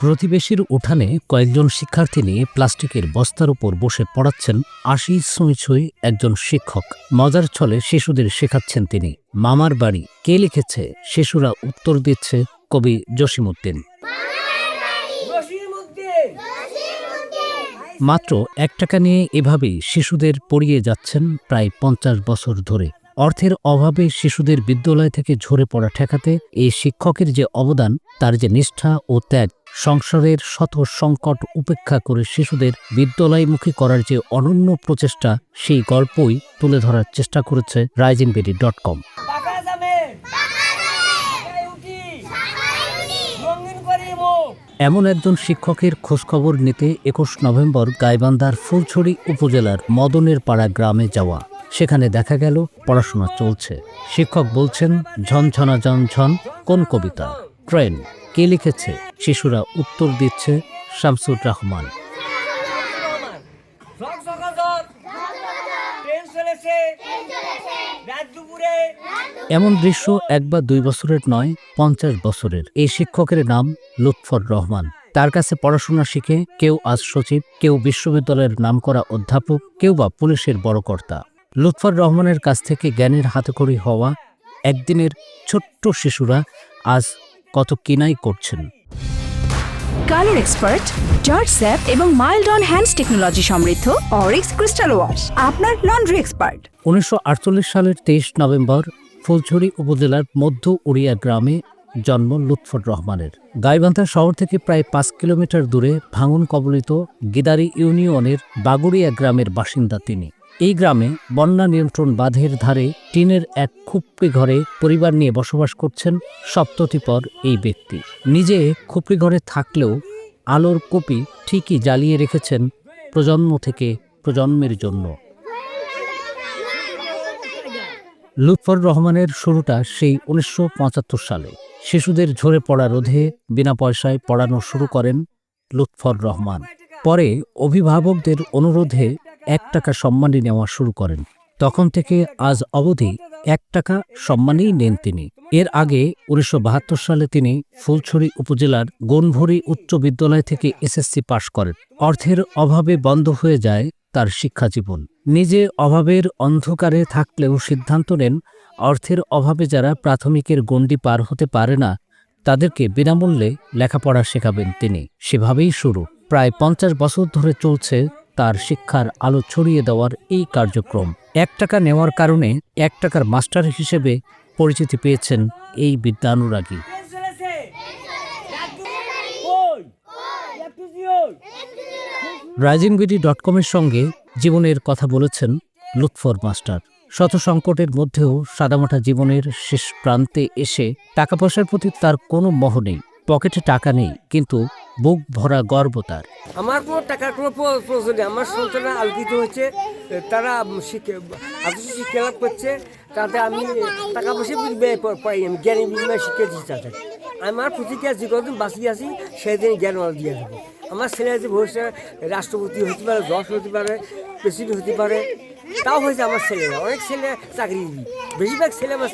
প্রতিবেশীর উঠানে কয়েকজন শিক্ষার্থী নিয়ে প্লাস্টিকের বস্তার উপর বসে পড়াচ্ছেন আশি ছুঁই ছুঁই একজন শিক্ষক। মজার ছলে শিশুদের শেখাচ্ছেন তিনি। মামার বাড়ি। কে লিখেছে? শিশুরা উত্তর দিচ্ছে কবি জসিমউদ্দিন। মাত্র এক টাকা নিয়ে এভাবেই শিশুদের পড়িয়ে যাচ্ছেন প্রায় পঞ্চাশ বছর ধরে। অর্থের অভাবে শিশুদের বিদ্যালয় থেকে ঝরে পড়া ঠেকাতে এই শিক্ষকের যে অবদান, তার যে নিষ্ঠা ও ত্যাগ সংসারের শত সংকট উপেক্ষা করে শিশুদের বিদ্যালয়মুখী করার যে অনন্য প্রচেষ্টা সেই গল্পই তুলে ধরার চেষ্টা করেছে রাইজিনবেরি ডট কম। এমন একজন শিক্ষকের খোঁজখবর নিতে একুশ নভেম্বর গাইবান্ধার ফুলছড়ি উপজেলার মদনের পাড়া গ্রামে যাওয়া। সেখানে দেখা গেল পড়াশোনা চলছে। শিক্ষক বলছেন ঝনঝনা ঝনঝন কোন কবিতা? ট্রেন। কে লিখেছে? শিশুরা উত্তর দিচ্ছে শামসুর রহমান। এমন দৃশ্য এক বা দুই বছরের নয়, পঞ্চাশ বছরের। এই শিক্ষকের নাম লুৎফর রহমান। তার কাছে পড়াশোনা শিখে কেউ আজ সচিব, কেউ বিশ্ববিদ্যালয়ের নামকরা অধ্যাপক, কেউ বা পুলিশের বড় কর্তা। লুৎফর রহমানের কাছ থেকে জ্ঞানের হাতেখড়ি হওয়া একদিনের ছোট্ট শিশুরা আজ কত কিনাই করছেন। কালার এক্সপার্ট জর্জ স্যাপ এবং মাইল্ড অন হ্যান্ডস টেকনোলজি সমৃদ্ধ অরিক্স ক্রিস্টাল ওয়াশ আপনার লন্ড্রি এক্সপার্ট। উনিশশো আটচল্লিশ সালের তেইশ নভেম্বর ফুলছড়ি উপজেলার মধ্য উড়িয়া গ্রামে জন্ম লুৎফর রহমানের। গাইবান্ধা শহর থেকে প্রায় পাঁচ কিলোমিটার দূরে ভাঙন কবলিত গিদারি ইউনিয়নের বাগুড়িয়া গ্রামের বাসিন্দা তিনি। এই গ্রামে বন্যা নিয়ন্ত্রণ বাঁধের ধারে টিনের এক খুপড়ি ঘরে পরিবার নিয়ে বসবাস করছেন সপ্ততিপর এই ব্যক্তি। নিজে খুপড়ি ঘরে থাকলেও আলোর কপি ঠিকই জ্বালিয়ে রেখেছেন প্রজন্ম থেকে প্রজন্মের জন্য। লুৎফর রহমানের শুরুটা সেই উনিশশো পঁচাত্তর সালে। শিশুদের ঝরে পড়া রোধে বিনা পয়সায় পড়ানো শুরু করেন লুৎফর রহমান। পরে অভিভাবকদের অনুরোধে এক টাকা সম্মানী নেওয়া শুরু করেন। তখন থেকে আজ অবধি এক টাকা সম্মানেই নেন তিনি। এর আগে উনিশশো বাহাত্তর সালে তিনি ফুলছড়ি উপজেলার গনভরি উচ্চ বিদ্যালয় থেকে এসএসসি পাশ করেন। অর্থের অভাবে বন্ধ হয়ে যায় তার শিক্ষা জীবন নিজে অভাবের অন্ধকারে থাকলেও সিদ্ধান্ত নেন, অর্থের অভাবে যারা প্রাথমিকের গণ্ডি পার হতে পারে না, তাদেরকে বিনামূল্যে লেখাপড়া শেখাবেন তিনি। সেভাবেই শুরু। প্রায় পঞ্চাশ বছর ধরে চলছে তার শিক্ষার আলো ছড়িয়ে দেওয়ার এই কার্যক্রম। এক টাকা নেওয়ার কারণে এক টাকার মাস্টার হিসেবে পরিচিতি পেয়েছেন এই বিদ্যানুরাগী। রাইজিংবিডি ডট কমের সঙ্গে জীবনের কথা বলেছেন লুৎফর মাস্টার। শত সংকটের মধ্যেও সাদামাটা জীবনের শেষ প্রান্তে এসে টাকা পয়সার প্রতি তার কোনো মহ নেই। পকেটে টাকা নেই, কিন্তু বুক ভরা গর্ব তার। আমার কোনো টাকার কোনো প্র- প্রয়োজন নেই। আমার সন্তানরা আলোকিত হচ্ছে তারা আদর্শ শিক্ষা লাভ করছে। তাতে আমি টাকা পয়সা প- পাই আমি জ্ঞানী বিনিময় শিক্ষা তাদের আমার প্রতিক্রিয়া যে কদিন বাঁচিয়ে আছি সেদিন জ্ঞান দিয়ে দেবো। আমার ছেলে যে ভবিষ্যতে রাষ্ট্রপতি হতে পারে দশ হতে পারে, প্রেসিডেন্ট হতে পারে তাও হয়েছে আমার ছেলেরা অনেক ছেলে চাকরি বেশিরভাগ ছেলে আমার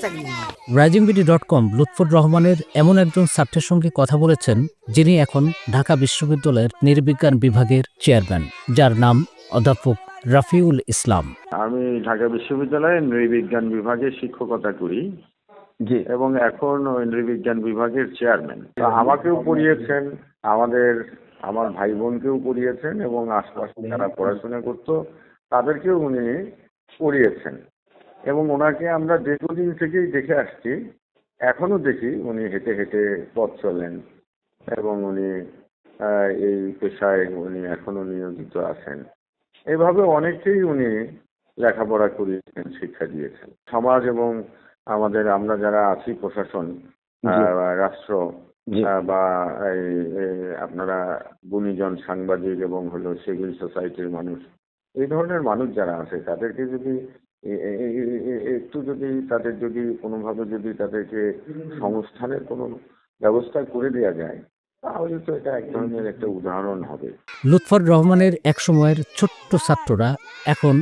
রাইজিংবিডি ডট কম লুৎফর রহমানের এমন একজন ছাত্রের সঙ্গে কথা বলেছেন যিনি এখন ঢাকা বিশ্ববিদ্যালয়ের নির্বিজ্ঞান বিভাগের চেয়ারম্যান যার নাম অধ্যাপক রাফিউল ইসলাম। আমি ঢাকা বিশ্ববিদ্যালয়ে নৃবিজ্ঞান বিভাগে শিক্ষকতা করি। জি। এবং এখন নৃবিজ্ঞান বিভাগের চেয়ারম্যান। তো আমাকেও পড়িয়েছেন আমাদের আমার ভাই বোনকেও পড়িয়েছেন এবং আশপাশে যারা পড়াশোনা করতো তাদেরকেও উনি পড়িয়েছেন। এবং ওনাকে আমরা দীর্ঘদিন থেকেই দেখে আসছি এখনও দেখি উনি হেঁটে হেঁটে পথ চলেন এবং উনি এই পেশায় উনি এখনও নিয়োজিত আছেন। এভাবে অনেকেই উনি লেখাপড়া করিয়েছেন শিক্ষা দিয়েছেন। সমাজ এবং আমাদের আমরা যারা আছি প্রশাসন রাষ্ট্র বা এই এই আপনারা গুণীজন সাংবাদিক এবং হলো সিভিল সোসাইটির মানুষ এই ধরনের মানুষ যারা আছে, তাদেরকে যদি একটু যদি তাদের যদি কোনোভাবে যদি তাদেরকে সংস্থানের কোনো ব্যবস্থা করে দেওয়া যায়, তাহলে তো এটা এক ধরনের একটা উদাহরণ হবে। লুৎফর রহমানের এক সময়ের ছোট্ট ছাত্ররা এখন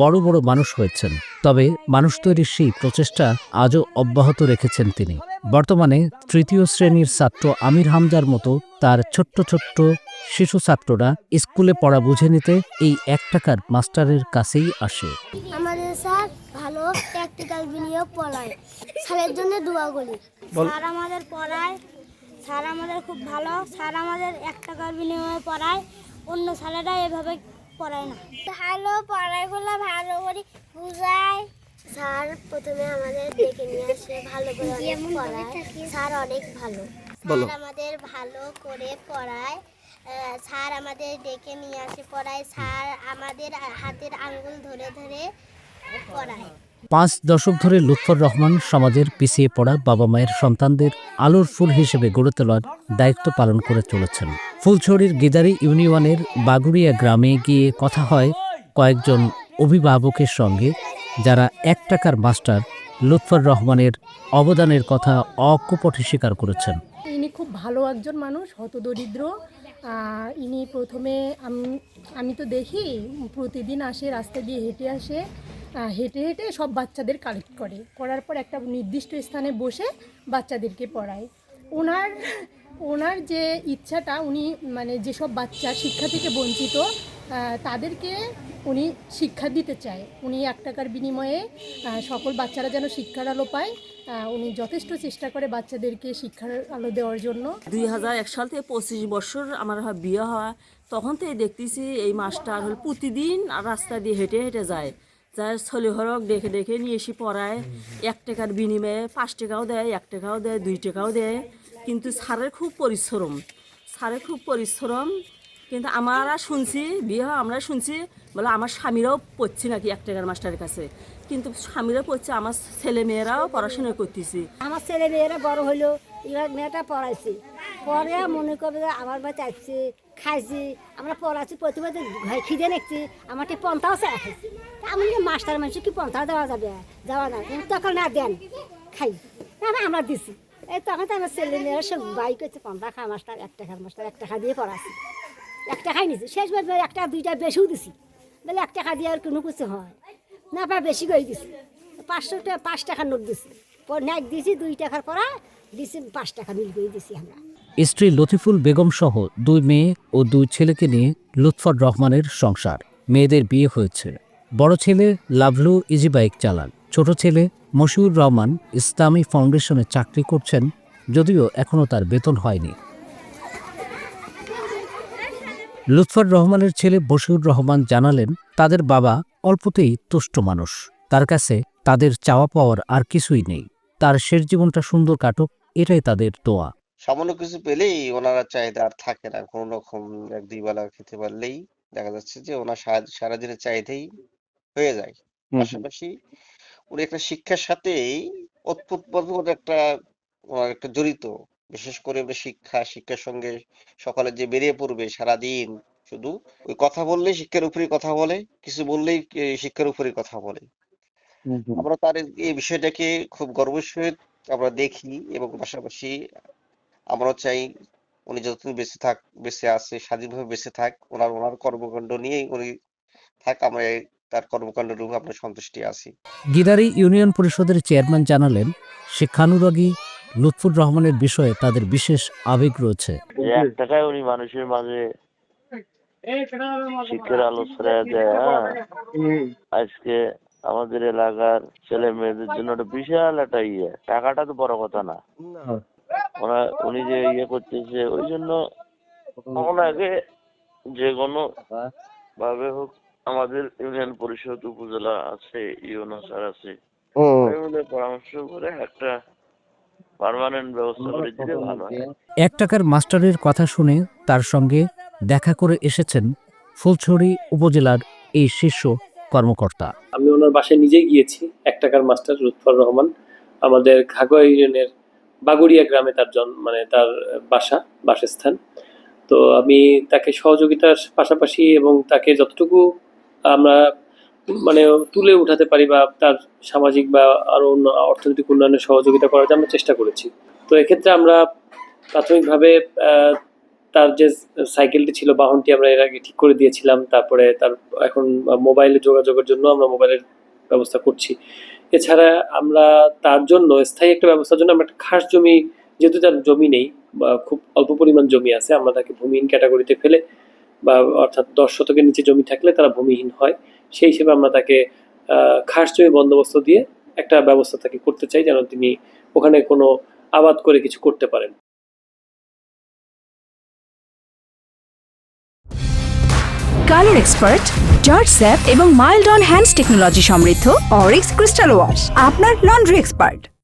বড় বড় মানুষ হয়েছেন। তবে মানুষ তৈরির সেই প্রচেষ্টা আজও অব্যাহত রেখেছেন তিনি। বর্তমানে তৃতীয় শ্রেণির ছাত্র আমির হামজার মতো তার ছোট্ট ছোট্ট শিশু ছাত্ররা স্কুলে পড়া বুঝে নিতে এই এক টাকার মাস্টারের কাছেই আসে। আমাদের স্যার ভালো প্র্যাকটিক্যাল বিনিয়োগ পড়ায়। স্যারের জন্য দোয়া করি। স্যার আমাদের পড়ায়। স্যার আমাদের খুব ভালো। স্যার আমাদের এক টাকার বিনিময়ে পড়ায়। অন্য স্যারেরা এভাবে পড়ায় না। ভালো পড়াইগুলো ভালো করে বুঝায়। স্যার প্রথমে আমাদের ডেকে নিয়ে আসে ভালো করে অনেক পড়ায়। স্যার অনেক ভালো। স্যার আমাদের ভালো করে পড়ায়। স্যার আমাদের ডেকে নিয়ে আসে পড়ায়। স্যার আমাদের হাতের আঙ্গুল ধরে ধরে পড়ায়। পাঁচ দশক ধরে লুৎফর রহমান সমাজের পিছিয়ে পড়া বাবা মায়ের সন্তানদের আলোর ফুল হিসেবে গড়ে তোলার দায়িত্ব পালন করে চলেছেন। ফুলছড়ির গিদারি ইউনিয়নের বাগুড়িয়া গ্রামে গিয়ে কথা হয় কয়েকজন অভিভাবকের সঙ্গে যারা এক টাকার মাস্টার লুৎফর রহমানের অবদানের কথা অকপটে স্বীকার করেছেন। ইনি খুব ভালো একজন মানুষ হতদরিদ্র। ইনি প্রথমে আমি তো দেখি প্রতিদিন আসে, রাস্তা দিয়ে হেঁটে আসে হেঁটে হেঁটে সব বাচ্চাদের কালেক্ট করে। করার পর একটা নির্দিষ্ট স্থানে বসে বাচ্চাদেরকে পড়ায়। ওনার ওনার যে ইচ্ছাটা, উনি মানে যেসব বাচ্চা শিক্ষা থেকে বঞ্চিত তাদেরকে উনি শিক্ষা দিতে চায়। উনি এক টাকার বিনিময়ে সকল বাচ্চারা যেন শিক্ষার আলো পায় উনি যথেষ্ট চেষ্টা করে বাচ্চাদেরকে শিক্ষার আলো দেওয়ার জন্য। দুই হাজার এক সাল থেকে পঁচিশ বছর আমার বিয়ে হওয়া তখন থেকে দেখতেছি এই মাস্টার হল প্রতিদিন রাস্তা দিয়ে হেঁটে হেঁটে যায়। যায় ছলি হরক দেখে দেখে নিয়ে এসে পড়ায়। এক টাকার বিনিময়ে পাঁচ টাকাও দেয়, এক টাকাও দেয়, দুই টাকাও দেয়। কিন্তু স্যারের খুব পরিশ্রম। স্যারের খুব পরিশ্রম কিন্তু আমরা শুনছি, বিয়ে আমরা শুনছি, বলে আমার স্বামীরাও পড়ছি নাকি এক টাকার মাস্টারের কাছে। কিন্তু স্বামীরাও পড়ছে, আমার ছেলে মেয়েরাও পড়াশোনা করতেছি। আমার ছেলে মেয়েরা বড় হইল, এবার মেয়েটা পড়াইছি। পরে মনে করবে আমার বাচ্চা চাইছি খাইছি, আমরা পড়াচ্ছি, প্রতিবার ঘরে খিদে নিচ্ছি আমাকে পন্থাও চাই খাইছি তা আমি মাস্টার মানুষ কি পন্থা দেওয়া যাবে? যাওয়া না কিন্তু তখন না দেন, খাই। না আমরা দিছি। এই তখন তো আমার ছেলে মেয়েরা সব বাই করছে, পন্থা খা, মাস্টার, এক টাকার মাস্টার, এক টাকা দিয়ে পড়াচ্ছি। এক টাকাই নিছি। শেষবার বের একটা দুইটা বেশিও দিছি। বলে এক টাকা দিয়ে আর কোনো কিছু হয়। না বা বেশি করে দিছি। পাঁচশো টাকা, পাঁচ টাকার নোট দিছি। পর নাক দিছি দুই টাকার পরা দিছি, পাঁচ টাকা মিল করে দিছি আমরা। স্ত্রী লতিফুল বেগম সহ দুই মেয়ে ও দুই ছেলেকে নিয়ে লুৎফর রহমানের সংসার। মেয়েদের বিয়ে হয়েছে। বড় ছেলে লাভলু ইজি বাইক চালান। ছোট ছেলে মশিউর রহমান ইসলামী ফাউন্ডেশনে চাকরি করছেন, যদিও এখনও তার বেতন হয়নি। লুৎফর রহমানের ছেলে বশিউর রহমান জানালেন তাদের বাবা অল্পতেই তুষ্ট মানুষ। তার কাছে তাদের চাওয়া পাওয়ার আর কিছুই নেই। তার শেষ জীবনটা সুন্দর কাটুক এটাই তাদের দোয়া। সামান্য কিছু পেলেই ওনারা চাহিদা আর থাকে না কোনো রকম এক দুই বেলা খেতে পারলেই দেখা যাচ্ছে যে ওনার সারা সারাদিনের চাহিদাই হয়ে যায়। পাশাপাশি উনি একটা শিক্ষার সাথেই ওতপ্রোতভাবে একটা একটা জড়িত বিশেষ করে শিক্ষা শিক্ষার সঙ্গে সকালে যে বেরিয়ে পড়বে সারাদিন শুধু ওই কথা বললেই শিক্ষার উপরেই কথা বলে কিছু বললেই শিক্ষার উপরেই কথা বলে। আমরা তার এই- বিষয়টাকে খুব গর্বের সহিত আমরা দেখি এবং পাশাপাশি আমরাও চাই উনি যতদিন বেঁচে থাক বেঁচে আছে স্বাধীনভাবে বেঁচে থাক ওনার ওনার কর্মকাণ্ড নিয়েই উনি থাক আমরা তার কর্মকাণ্ডের উপর আমরা সন্তুষ্টি আছি। গিদারি ইউনিয়ন পরিষদের চেয়ারম্যান জানালেন শিক্ষানুরাগী লুৎফুর রহমানের বিষয়ে তাদের বিশেষ আবেগ রয়েছে। টাকায় উনি মানুষের মাঝে শিক্ষার আলো ছড়ায় দেয় হ্যাঁ? আজকে আমাদের এলাকার ছেলে মেয়েদের জন্য একটা বিশাল একটা ইয়ে। টাকাটা তো বড় কথা না। ওরা উনি যে ইয়ে করতেছে ওই জন্য ওনাকে যে কোনো ভাবে হোক আমাদের ইউনিয়ন পরিষদ উপজেলা আছে ইউনো স্যার আছে পরামর্শ করে একটা পার্মানেন্ট ব্যবস্থা করে দিলে ভালো হয়। এক টাকার মাস্টারের কথা শুনে তার সঙ্গে দেখা করে এসেছেন ফুলছড়ি উপজেলার এই শীর্ষ কর্মকর্তা। আমি ওনার বাসায় নিজেই গিয়েছি এক টাকার মাস্টার লুৎফর রহমান। আমাদের ঘাগড়া ইউনিয়নের বাগুড়িয়া গ্রামে তার জন মানে তার বাসা বাসস্থান। তো আমি তাকে সহযোগিতার পাশাপাশি এবং তাকে যতটুকু আমরা মানে তুলে উঠাতে পারি বা তার সামাজিক বা আরও অন্য অর্থনৈতিক উন্নয়নে সহযোগিতা করার আমরা চেষ্টা করেছি। তো এক্ষেত্রে আমরা প্রাথমিকভাবে তার যে সাইকেলটি ছিল, বাহনটি আমরা এর আগে ঠিক করে দিয়েছিলাম। তারপরে তার এখন মোবাইলে যোগাযোগের জন্য আমরা মোবাইলের ব্যবস্থা করছি। এছাড়া আমরা তার জন্য, স্থায়ী একটা ব্যবস্থার জন্য আমরা একটা খাস জমি, যেহেতু তার জমি নেই, বা খুব অল্প পরিমাণ জমি আছে, আমরা তাকে ভূমিহীন ক্যাটাগরিতে ফেলে বা অর্থাৎ দশ শতকের নিচে জমি থাকলে তারা ভূমিহীন হয়। সেই হিসেবে আমরা তাকে খাস জমি বন্দোবস্ত দিয়ে একটা ব্যবস্থা তাকে করতে চাই যেন তিনি ওখানে কোনো আবাদ করে কিছু করতে পারেন। কালার এক্সপার্ট, জর্জ স্যাপ এবং মাইল্ড অন হ্যান্ডস টেকনোলজি সমৃদ্ধ অরিক্স ক্রিস্টাল ওয়াশ, আপনার লন্ড্রি এক্সপার্ট।